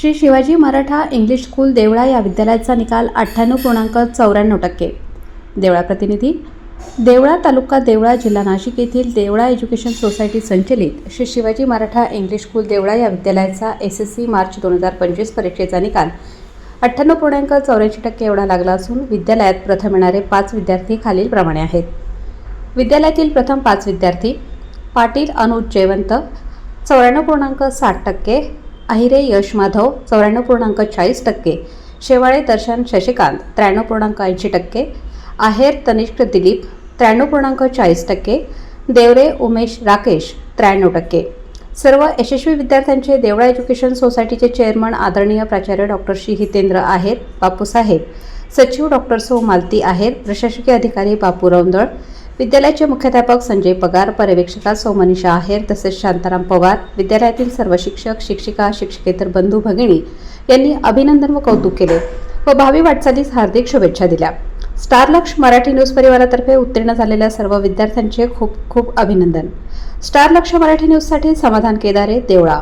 Shri Shivaji Maratha English school Deola या विद्यालयाचा निकाल अठ्ठ्याण्णव पूर्णांक चौऱ्याण्णव टक्के. देवळा प्रतिनिधी देवळा तालुका देवळा जिल्हा नाशिक येथील देवळा एज्युकेशन सोसायटी संचलित श्री शिवाजी मराठा इंग्लिश स्कूल देवळा या विद्यालयाचा एस एस सी मार्च दोन हजार पंचवीस परीक्षेचा निकाल अठ्ठ्याण्णव पूर्णांक चौऱ्याऐंशी टक्के एवढा लागला असून विद्यालयात प्रथम येणारे पाच विद्यार्थी खालीलप्रमाणे आहेत. विद्यालयातील प्रथम पाच विद्यार्थी पाटील अनुज जयवंत चौऱ्याण्णव पूर्णांक साठ टक्के अहिरे यश माधव चौऱ्याण्णव पूर्णांक चाळीस टक्के. शेवाळे दर्शन शशिकांत त्र्याण्णव पूर्णांक ऐंशी टक्के. आहेर तनिष्क दिलीप त्र्याण्णव पूर्णांक चाळीस टक्के. देवरे उमेश राकेश त्र्याण्णव टक्के. सर्व यशस्वी विद्यार्थ्यांचे देवळा एज्युकेशन सोसायटीचे चेअरमन आदरणीय प्राचार्य डॉक्टर श्री हितेंद्र आहेर बापूसाहेब. सचिव डॉक्टर सो मालती आहेर प्रशासकीय अधिकारी बापू रौंदळ विद्यालयाचे मुख्याध्यापक संजय पगार पर्यवेक्षिका सौ आहेर तसेच शांताराम पवार विद्यालयातील सर्व शिक्षक शिक्षिका शिक्षकेतर बंधू भगिनी यांनी अभिनंदन व कौतुक केले व भावी वाटचालीस हार्दिक शुभेच्छा दिल्या. स्टार लक्ष मराठी न्यूज परिवारातर्फे उत्तीर्ण झालेल्या सर्व विद्यार्थ्यांचे खूप खूप अभिनंदन. स्टार लक्ष मराठी न्यूजसाठी समाधान केदारे देवळा.